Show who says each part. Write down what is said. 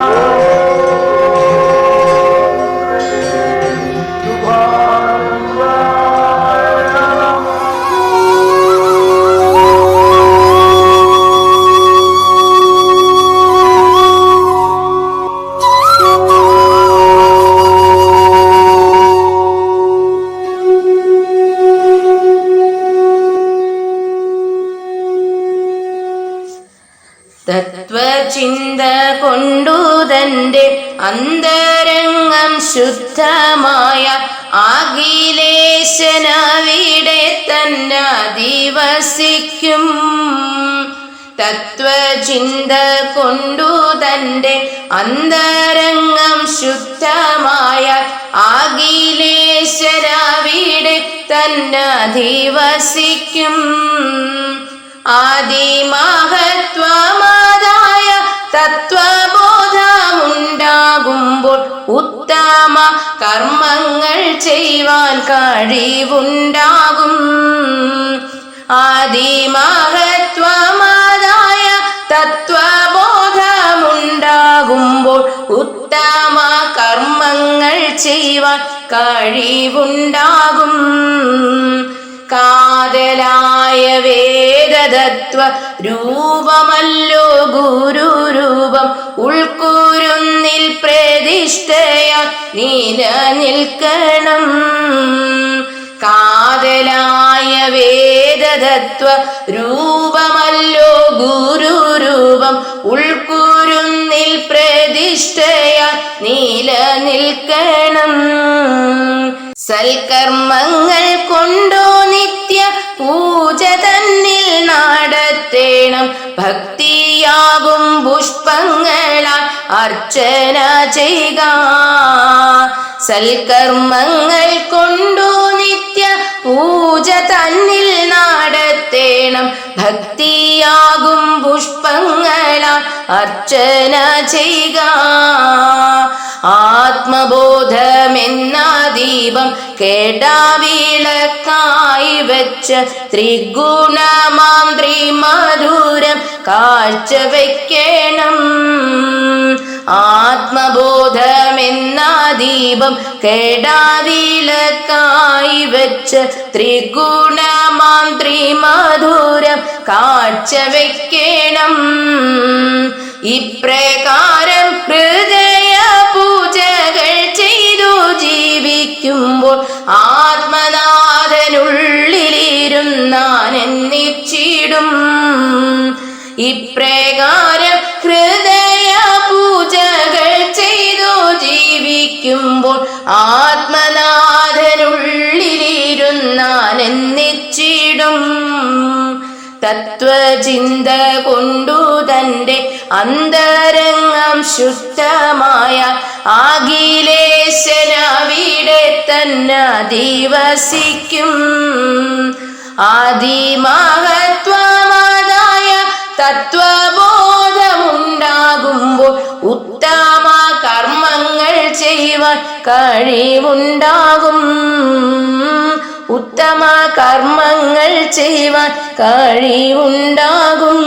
Speaker 1: Oh! തത്വചിന്ത കൊണ്ടു തന്റെ അന്തരംഗം ശുദ്ധമായ അഖിലേശനവിടെ തന്നെ ദിവസിക്കും തത്വചിന്ത കൊണ്ടു തന്റെ അന്തരംഗം ശുദ്ധമായ അഖിലേശനവിടെ തന്നെ ആദിമഹത്വ തത്വബോധമുണ്ടാകുമ്പോൾ ഉത്തമ കർമ്മങ്ങൾ ചെയ്യുവാൻ കഴിവുണ്ടാകും. ആദിമഹത്വമാതായ തത്വബോധമുണ്ടാകുമ്പോൾ ഉത്തമ കർമ്മങ്ങൾ ചെയ്യുവാൻ കഴിവുണ്ടാകും. കാതലായ വേദതത്വ രൂപമല്ലോ ഗുരുരൂപം ഉൾക്കൂരുന്നിൽ പ്രതിഷ്ഠയ നീല നിൽക്കണം കാതലായ വേദതത്വ രൂപമല്ലോ ഗുരുരൂപം ഉൾക്കൂരുന്നിൽ പ്രതിഷ്ഠയ നീല നിൽക്കണം കൊണ്ടോ ഭക്തിയാകും പുഷ്പങ്ങളാൽ അർച്ചന ചെയ്യുക. സൽക്കർമ്മങ്ങൾ കൊണ്ടു നിത്യ പൂജ തന്നിൽ നടത്തേണം. ഭക്തിയാകും പുഷ്പങ്ങളാൽ അർച്ചന ചെയ്യുക. ആത്മബോധമെന്ന ദീപം കേടാവിളക്കായി വെച്ച ത്രിഗുണമാം ത്രിമധുരം കാഴ്ച വയ്ക്കണം ആത്മബോധമെന്ന ദീപം കേടാവിളക്കായി വെച്ച ത്രിഗുണമാം ത്രിമധുരം കാഴ്ച വയ്ക്കണം ഇപ്രകാരം ഹൃദയ ജീവിക്കുമ്പോൾ ആത്മനാഥനുള്ളിലിരുന്നാനെന്നിച്ചിടും. ഇപ്രകാരം ഹൃദയ പൂജകൾ ചെയ്തു ജീവിക്കുമ്പോൾ ആത്മനാഥനുള്ളിലിരുന്നാനെന്നിച്ചിടും. തത്വചിന്ത കൊണ്ടു തന്റെ അന്തരംഗം ശുദ്ധമായ ആകിലേശനവിടെ തന്നെ ദിവസിക്കും. ആദിമഹത്വമായ തത്വബോധമുണ്ടാകുമ്പോൾ ഉത്തമ കർമ്മങ്ങൾ ചെയ്യുവാൻ കഴിവുണ്ടാകും. ഉത്തമ കർമ്മങ്ങൾ ചെയ്യുവാൻ കഴിവുണ്ടാകും.